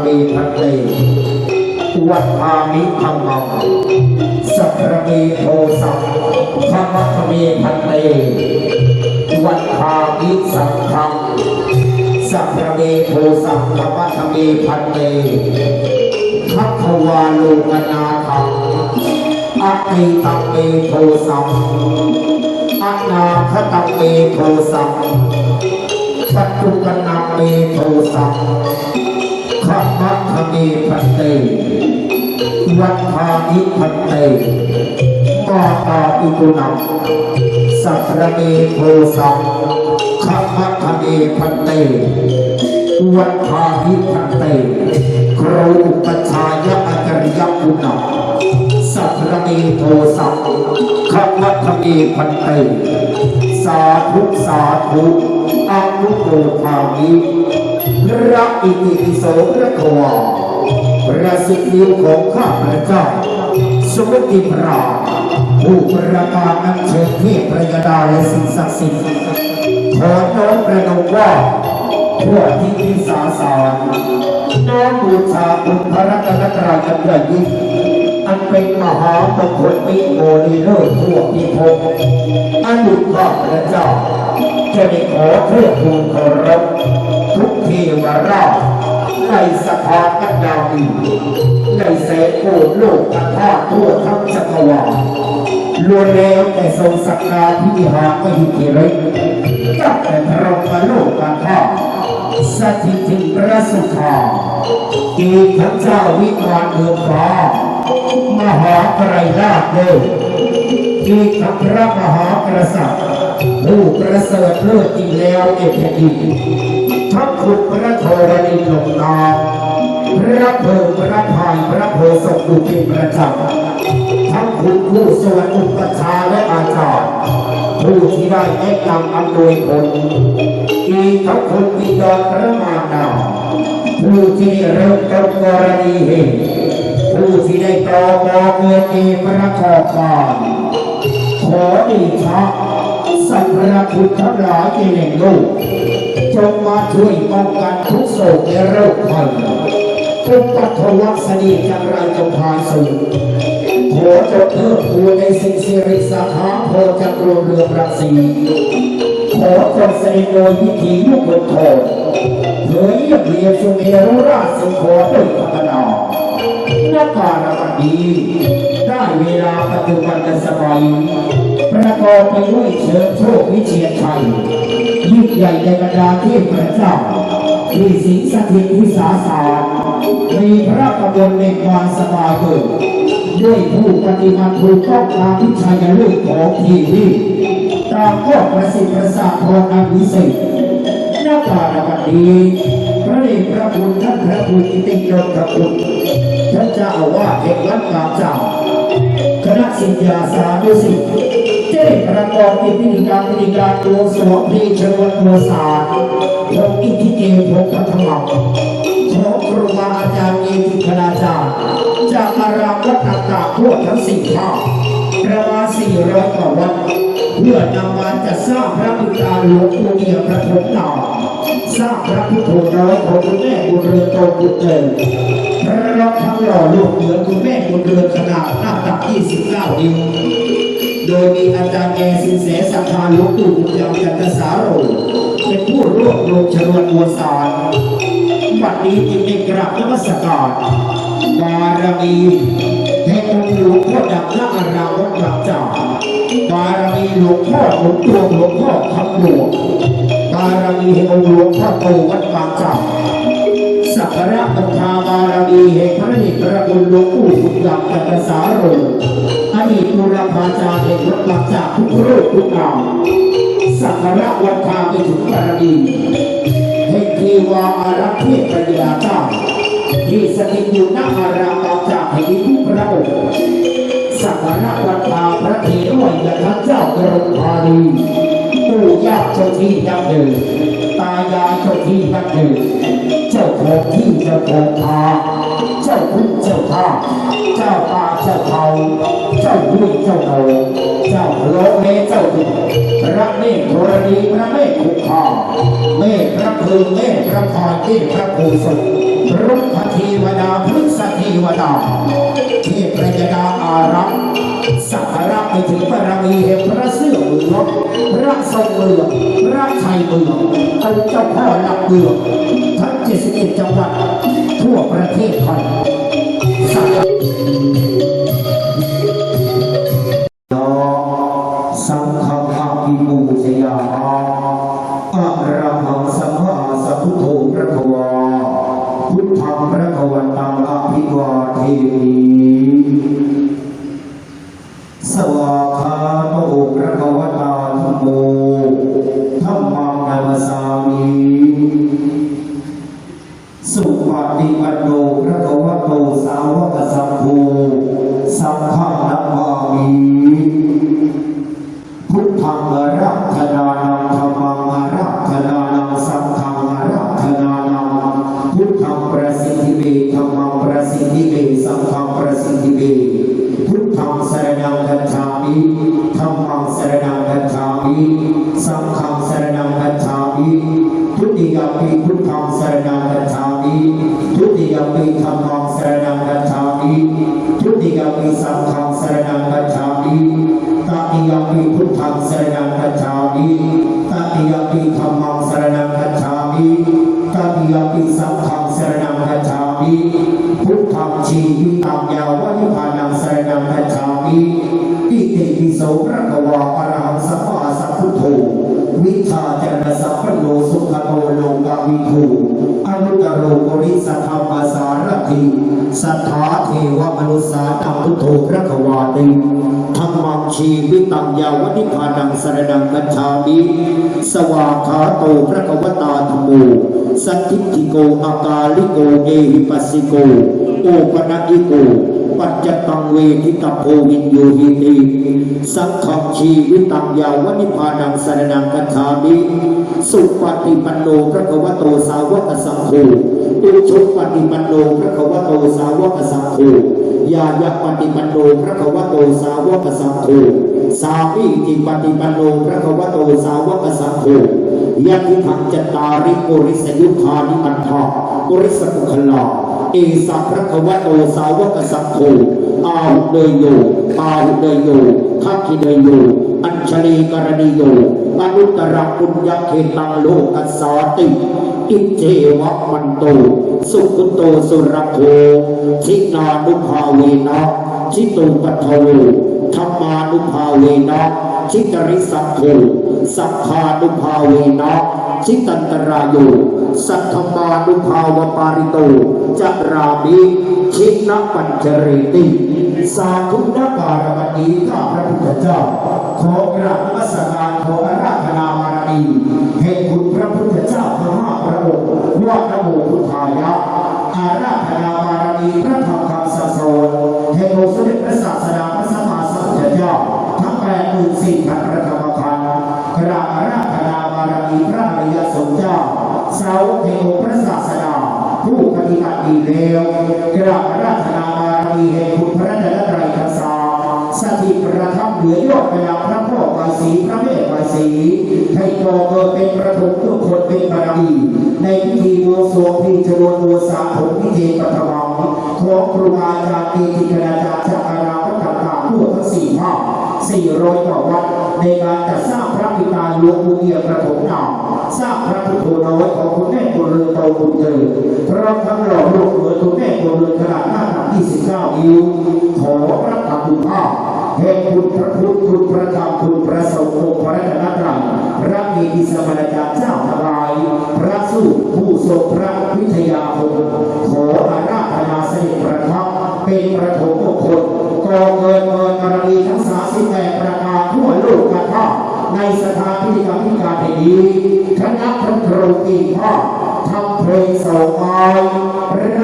มัตตะเมพันเตวัฏอามิธรรมังสัพพะเมโทสัพพะมัทเมพันเตวัฏอามิสัพพังสัพพะเมโทสัพพะมัทเมพันเตทัพวาโลกนาทังอะติตังเมโทสัพอะนาคตังเมโทสัพปัจจุกนังเมโทสัม พขัมมัทเมพันเตวัฏพานิพันเตตาตาอิตุนังสัพพะเมโพสังขัมมัทเมพันเตวัฏพานิพันเตครูอุปชายะอาจาริยกุณังสัพพะเมโพสังขัมมัทเมพันเตสาธุสาธุอนุโมทามิ รักอิติปิโสพระกวาประสิทธิของข้าพระเจ้า สมุติพระผู้ประกาศอัญเชิญเทพพระยดาและสิ่งศักดิ์สิทธิ์ขอน้อมประนมว่าพวกที่พิสาสารน้อมบูชาคุณพระรัตนตรัยอันใหญ่ยิ่งอันเป็นมหามงคลมิโมลีเลิศทั่วพิภพอันดุจข้าพระเจ้าจะได้ขอเพื่อทูลเคารพ เทวราชในสภากัดดาวีในแสโกโลกกันธาตุทั่วทั้งจักรวาลล้วนแล้วแต่ทรงสักการพิหารมหิทธิฤทธิ์ตั้งแต่พระมโลกกันธาตุสถิตถึงพระสุธาอีกทั้งเจ้าวิมานเมืองฟ้ามหาไกรราชเลยอีกทั้งพระมหากษัตริย์ผู้ประเสริฐเลิศจริงแล้วเอกดิน ทั้งคุณพระโทรณีหลงนาพระเพิงพระพายพระโพศกดุเป็นประจำทั้งคุณผู้สวรรค์อุปชาและอาจารย์ผู้ที่ได้แนะนำอำนวยผลอีกทั้งคุณวิจารพระมารดาผู้ที่เริ่มต้นกรณีเหตุผู้ที่ได้ตรอมอเกิดเอพระขอบการขอดีชะสัพพะพุทธทั้งหลายที่ในโลก จงมาช่วยป้องกันทุกโศกและโรคภัยทุกปัทวัสดีจังไรจงพาสูงขอจงเพิ่มพูในสิ่งสิริสาขาโพจักรเรืองรักสีขอจงเสด็จโดยวิธียุคบนโทเผยเยี่ยมเรียนสุเมรุราชสิงขอด้วยพัฒนานักการวันดีได้เวลาปัจจุบันสมัยประกอบไปด้วยเชิญโชควิเชียรชัย ยิ่งใหญ่ในบรรดาเทพพระเจ้าที่สิงสถิตวิสาสารมีพระกบนในความสบายเกิดด้วยผู้ปฏิมาถูกต้องตามพิชัยลูกของทีวีตามข้อประสิทธิ์ประสาทพรอันวิเศษนักการวันดีพระเดชพระคุณท่านพระคุณอิติยศคุณท่านเจ้าอาวาสแห่งวัดกางเจ้าคณะสิทธาสาธุสิทธิ์ ประกอบพิธีการพิธีการตัวสวพีชวนตัวสารพงอิทธิเกพงพัฒมังขอครูบาอาจารย์เอติคณาจารย์จากอารามวัดต่างๆทั่วทั้งสี่ภาคประมาณสี่ร้อยกว่าวัดเพื่อนำมาจัดสร้างพระพุทธาหลวงปู่เอี่ยมประถมนาสร้างพระพุทธน้อยของคุณแม่บุญเรือนโตบุญเกิดพระรองทั้งหล่อลูกเหมือนคุณแม่บุญเรือนขนาดหน้าตัก29นิ้ว โดยมีอาจารย์แอสินแสสัมภารหลวงปู่บุญยังจันทสาโรเป็นผู้รวบรวมชนวนมวลสารบัดนี้จึงได้กราบนมัสการบารมีแห่งองค์หลวงพ่อดับพระอารามวัดบางจาบารมีหลวงพ่อหลวงตัวหลวงพ่อคำหลวงบารมีแห่งองค์หลวงพ่อโตวัดบางจ่าสักการะบูชาบารมีแห่งพระเดชพระคุณหลวงปู่สุดดับจันทสาโร อดีตบุรพาจารย์แห่งวัดบางจากทุกรูปทุกนามสักการะวันทาไปถึงบารมีเฮงเทวาอารักษ์เทพปัญญาเจ้าที่สถิตอยู่ณอารามบาจากแห่งนี้ทุกพระองค์สักการะวันทาพระเทด้วยยทัพเจ้ากรมพาลีปู่ย่าเจ้าที่ยักษ์เดินตายายเจ้าที่ยักษ์เดินเจ้าของที่เจ้าของทาเจ้าคุณเจ้าท่าเจ้าป่า เจ้าเขาเจ้าดุยเจ้าโนเจ้าโลกเมเจ้าดิพระเมฆโทรดีพระเมฆคุกคาเมฆพระพึงเมฆพระพรเทพพระภูสุรุกขเทวดาพฤกษเทวดาเทพประยดาอารักษ์สักการะไปถึงบารมีแห่งพระเสื้อเมืองพระทรงเมืองพระชัยเมืององค์เจ้าพ่อหลักเมืองทั้งเจ็ดสิบจังหวัดทั่วประเทศไทยสัก ธรรมังสรณังกัจฉามิตติยปีสังฆังสรณังกัจฉามิพุทธังชีวิตังยาวนิพพานังสรณังกัจฉามิอิติปิโสพระกวาอรหังสัมมาสัพพุทโธวิชาจรณสัพพโนสุขโตโลกาวิทูอนุตโรโกริสัทธรรมสารถิสัทธาเทวมนุสสานังพุทโธพระกวาติ ธรรมังชีวิตังยาวนิพานังสรณังกัจฉามิสวากขาโตพระกวตาธรรมโมสัทธิติโกอากาลิโกเอหิปัสสิโกโอปนัญิโกปัจจตังเวทิตาโพวินโยหิติสังฆังชีวิตังยาวนิพานังสรณังกัจฉามิสุปฏิปันโนพระกวโตสาวกสังโฆตุชุปฏิปันโนพระกวโตสาวกสังโฆ ยายปฏิปันโนพระควโตสาวกสังโฆสามีจิปฏิปันโนพระควโตสาวกสังโฆยะทิทังจตาริโกริสยุคานิมันทาโกริสกุคลาเอสัพระควโตสาวกสังโฆอาหุเดยโยอาหุเดยโยทักขิเดยโยอัญชลีกรณีโยอนุตตรปุญญเขตังโลกัสสาติอิเจวะมันโต สุขุโตสุรโคทินานุภาเวนะชิตุปัทโวธรรมานุภาเวนะชิตริสัพโทสัพพานุภาเวนะชิตันตรายโยสัทธมานุภาวปาริโตจารามิชินปัญจเรติสาธุนักการบันนี้ข้าพระพุทธเจ้า ขอกราบนมัสการขออาราธนาบารมีแห่งคุณพระพุทธเจ้า ทั้งห้าพระองค์ว่านะโมพุทธายะอาราธนาบารมีพระธรรมคำสั่งสอนแห่งองค์สมเด็จพระศาสดาพระสัมมาสัมพุทธเจ้าทั้งแปดหมื่นสี่พันพระธรรมขันกราบอาราธนาบารมีพระอริยสงฆ์เจ้าสาวกแห่งองค์พระศาสดาผู้ปฏิบัติดีแล้วกราบอาราธนาบารมีแห่งคุณพระรัตนตรัยทั้งสาม สถิตประทับเหนือยอดพญาพระพ่อวาสีพระแม่วายศรีให้กอเกิดเป็นประถมทุกคนเป็นบารมีในพิธีบวงสรวงพิธีชนวนบัวสาผมพิธีปฐมของครูอาจารย์เอกิคณาจารย์จากอาราวัฒนธรรมทั่วทั้งสี่ภาคสี่ร้อยกว่าวัดในการจัดสร้างพระปิตาหลวงปู่เอียประถมนามสร้างพระพุทธน้อยของคุณแม่บุญเรือนโตบุญเจริญพร้อมทั้งหล่อรูปเหมือนคุณแม่บุญเรือนขนาดหน้าตัก29นิ้วขอพระอนุภาพ แห่งคุณพระพุทธคุณพระธรรมคุณพระสงฆ์องค์พระรัตนตรัยพระมีอิสมณจารย์เจ้าทลาย พระสู้ผู้ทรงพระวิทยาคมขออาราธนาเสด็จประทับเป็นประถมมงคลกองเงินเงินบารมีทั้งสาสิบแปดประการทั่วโลกกันท่าในสถานพิธีกรรมพิการแห่งนี้คณะพระครูตีพ่อทำเพลงสองไม้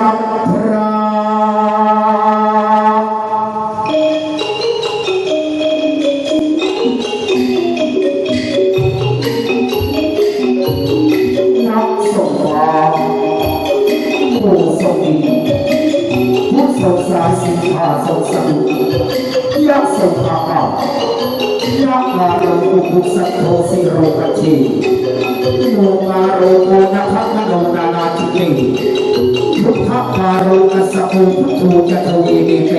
รับพระ ยักษ์ส่งอากาศยักษ์มาโลกุสัตโทสิโรกัจจีโมมาโรโกนัคมโนนานาจิเกพุทธคาโรกัสสะโภพุทโธจะทวีเมเต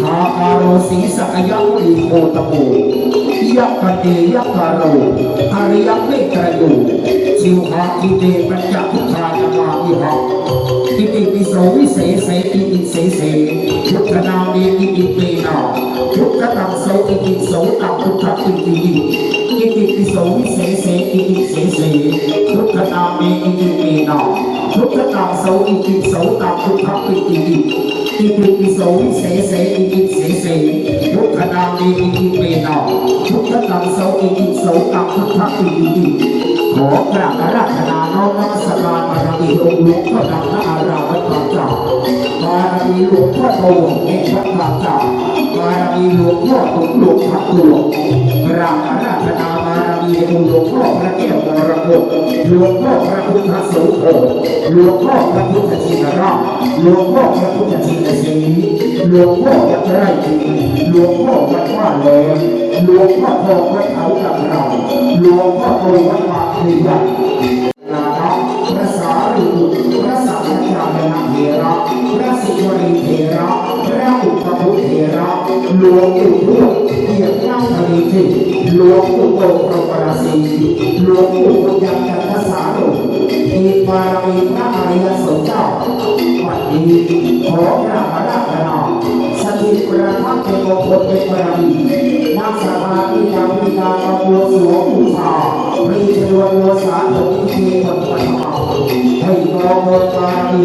ทาคาโรสีสักยะมุลีโคตโมยักษ์เตยักษ์โรอริยเมตรโยชิวหาอิเดปัญจพุทธายามาอิหะ อิติปิโสวิเศษเสอิติเสเสพุทธนาเมอิติเปนาพุทธตังโสอิติโสตังพุทธอิติยิอิติปิโสวิเศษเสอิติเสเสพุทธนาเมอิติเปนาพุทธตังโสอิติโสตังพุทธอิติยิอิติปิโสวิเศษเสอิติเสเสพุทธนาเมอิติเปนาพุทธตังโสอิติโสตังพุทธอิติติ ขอกราบอาราธนาน้อมนมัสการบารมีองค์หลวงพ่อดำและอาราวัดบางจากบารมีหลวงพ่อโตเอกวัดบางจากบารมีหลวงพ่อตุกหลวงพักหลวงกราบอาราธนาบารมีองค์หลวงพ่อพระแก้วมรกตหลวงพ่อพระพุทธโสโภหลวงพ่อพระพุทธชินราชหลวงพ่อพระพุทธชินสีหลวงพ่อวัดไตร่จิหลวงพ่อวัดว่าแหลมหลวงพ่อทองวัดเขากำเราหลวงพ่อโตวัด ปากพลีใหญ่นา ลวงปู่โตพระปราศีหลวงปู่บุญยังจันทสารุอีกบารมีพระอริยสงฆ์เจ้าวันนี้ขอกราบอาราธนาสถิตประทับเป็นมงคลเป็นบารมีนักสมาธิการพิการประมวลสวงบูชาพรีชนวนโลสาตพิธีคนปัญหาให้กองบนบารมี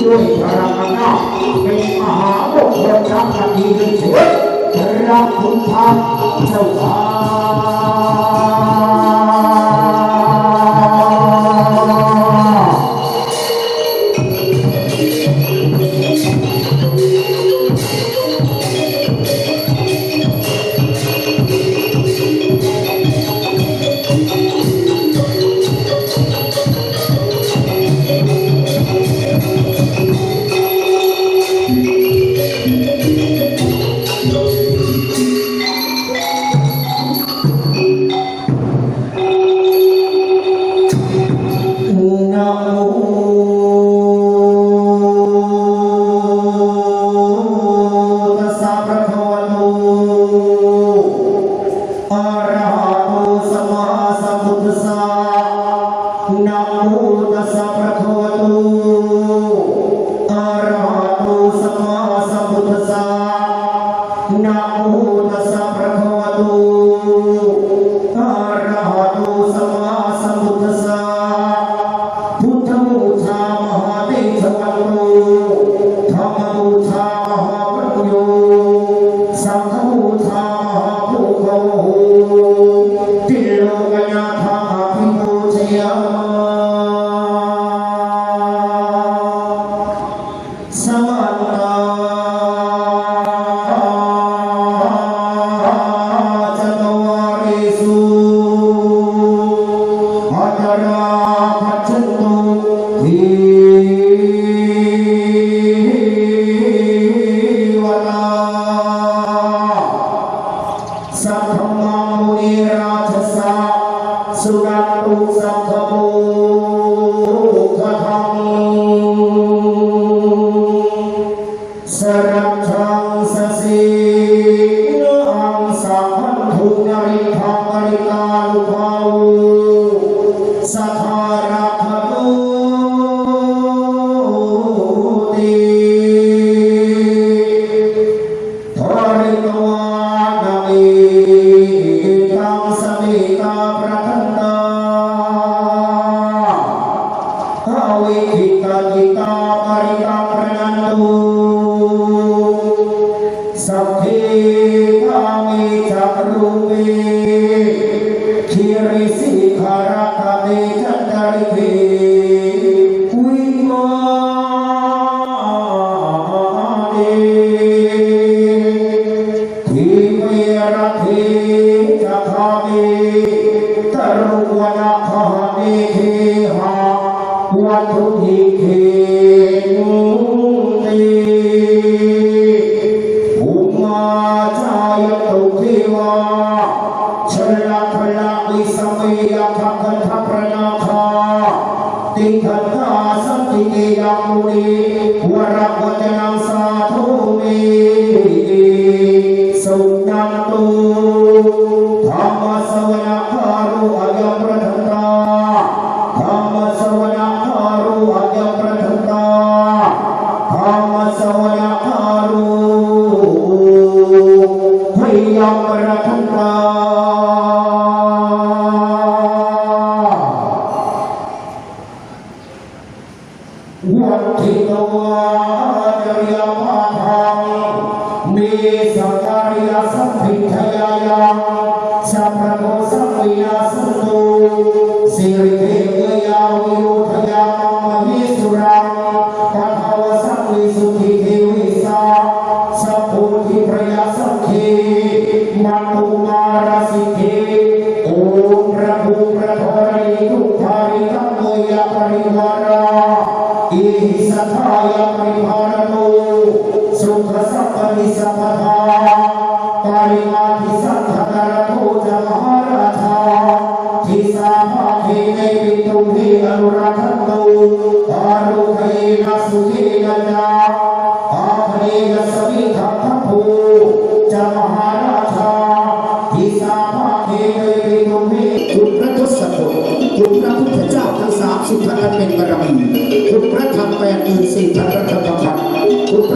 ด้วยพลังอำนาจเป็นมหามงคลทำคดีด้วย เธอรับคุณพระเจ้าค่ะ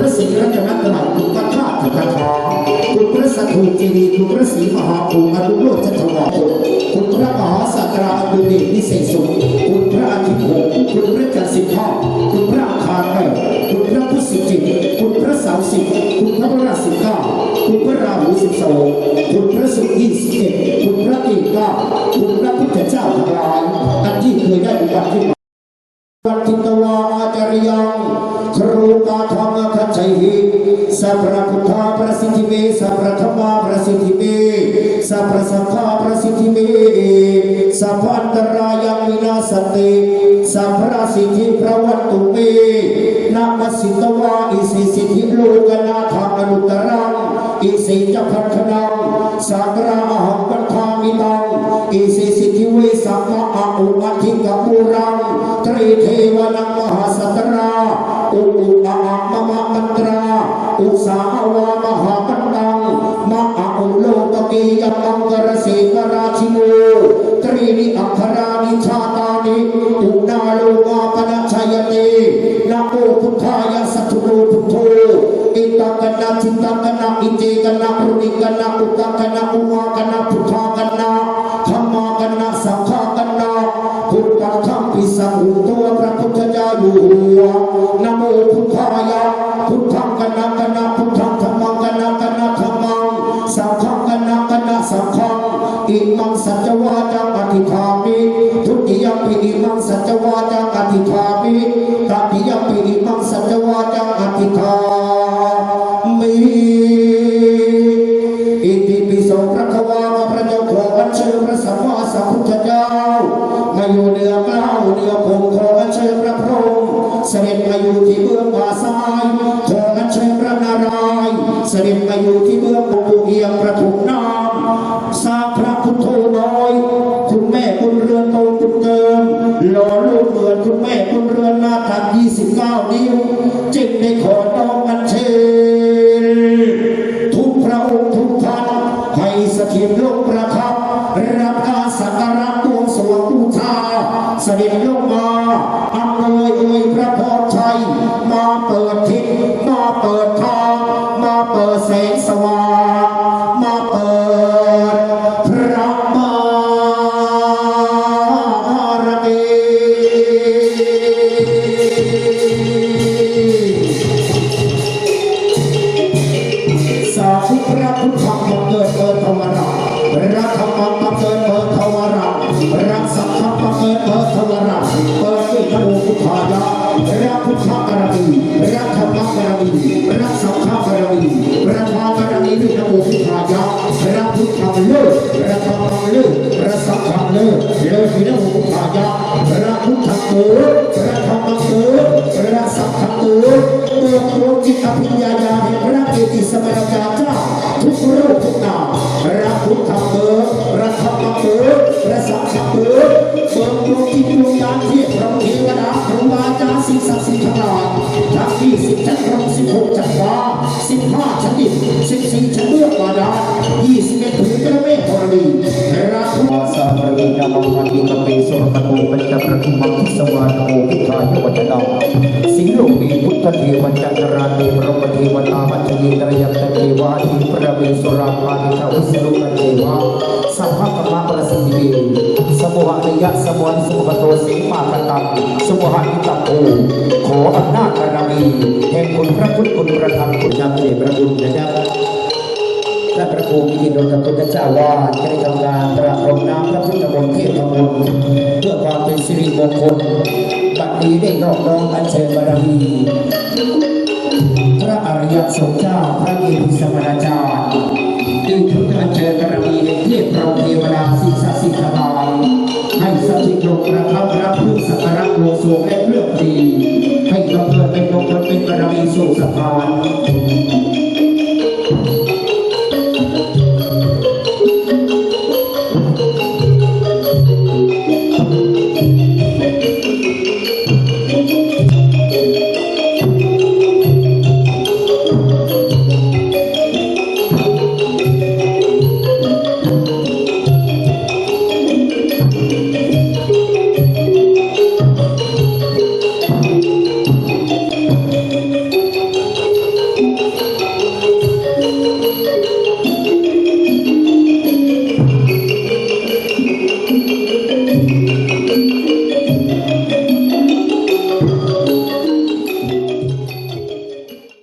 ระศรีรัตนตรัยคุณพระชาติพระทองคุณพระสถูเจดีคุณพระศรีมหาภูมิอนุโลกจัตวรคุณพระมหาสัตราบุรีนิเศษสุขคุณพระอาทิตย์หงคุณพระจันทร์สิบห้าคุณพระอาคารแม่คุณพระพุทธสิจิตคุณพระสาวสิบคุณพระพระราสิกาคุณพระราหูสิบสองคุณพระสุขยี่สิบเอ็ดคุณพระตีเกาคุณพระพุทธเจ้าทั้งหลายอันที่ स प्रथमा प्रसिद्धि मे स प्रथमा प्रसिद्धि मे स प्रसथा प्रसिद्धि मे स पान्तराय विनाशते स प्रसिद्धि प्रवर्तु मे नमसितवा इसी सिद्धि लोकनाथ अनुतराम อิสิจะพัฒนาสักราอหังปัทามิตังอิสิสิทธิเวสัมมาอุปทิกปุรังตรีเทวนังมหาสัตราอุอุปะมะมะมัตราอุสาวามหาปัตังมะอุโลกติยมังกรเสกราชิโนตรีนิอัครานิชาตานิอุนาโลกาปนัชยเตนะโมพุทธายส ta kana cita kana ite kana puni kana uka kana uma kana putra kana เสด็จมาอยู่ที่เมืองโบุกเอียงประถุมน้ำสร้างพระคุณทธน้อย คุณแม่คุณเรือนโตคุณเติมหล่อลูกเหมือนคุณแม่คุณเรือนหน้าตัด29 นิ้วจึงได้ขอ ระธรรมบังเกิดเปิดธรรมรารักสังฆบังเกิดเปิดธรรมราเปิดด้วยพระโอพุทธายะพระพุทธบารมีพระธรรมบารมีพระสังฆบารมีพระธรรมบารมีด้วยพระโอพุทธายะพระพุทธธรรมเลิศพระธรรมเลิศพระสังฆเลิศเลิศด้วยพระโอพุทธายะพระพุทธเกิดพระธรรมเกิดพระสังฆเกิดดวงจิตอภิญญาญาณ เกติสมณจารเจ้าทุกรูปทุกนามพระพุทธเกิดพระธรรมเกิดพระสังฆเกิด เปิดดวงจิตดวงญาณที่พระเทวดาครูบาอาจารย์สิ่งศักดิ์สิทธิ์ทั้งหลายทั้งที่สิบชั้นพรหมสิบหกชั้นฟ้าสิบห้าชั้นดิสิบสี่ชั้นเลือกบาดายี่สิบเอ็ดผืนพระเมฆธรณีระพุทธวาสาภริยามังมัติกเปสุรคโตปัญจประทุมังสวาโนพุทธายวัจนะสิโลกีพุทธเทวัจันรานีพระมเทวนามัจจิตรยัตเทวาทิพระเวสุราภานิทาวิสรุกเทวาสัพพะมะประสิทธิ มุหะนิยะสมุหะสุขโตสีมากตังสมุหะนิตังโอขออำนาจบารมีแห่งคุณพระพุทธคุณพระธรรมคุณนำเดชพระบุญนะครับพระประครูมิจิตรพระพุทธเจ้าว่าจะได้ทำการประพรมน้ำพระพุทธมนต์เทพมนต์เพื่อความเป็นสิริมงคลบัดนี้ได้นอบน้อมอัญเชิญบารมีพระอริยสงฆ์เจ้าพระเกศสมณเจ้า ที่ถึงอันเชิญบารมีในเทพพระเทวดาสิสสิทธิ์ทั้งหลายให้สถิตลงประทับรับผู้สักการะโลงสวงและเลือกดีให้กำเนิด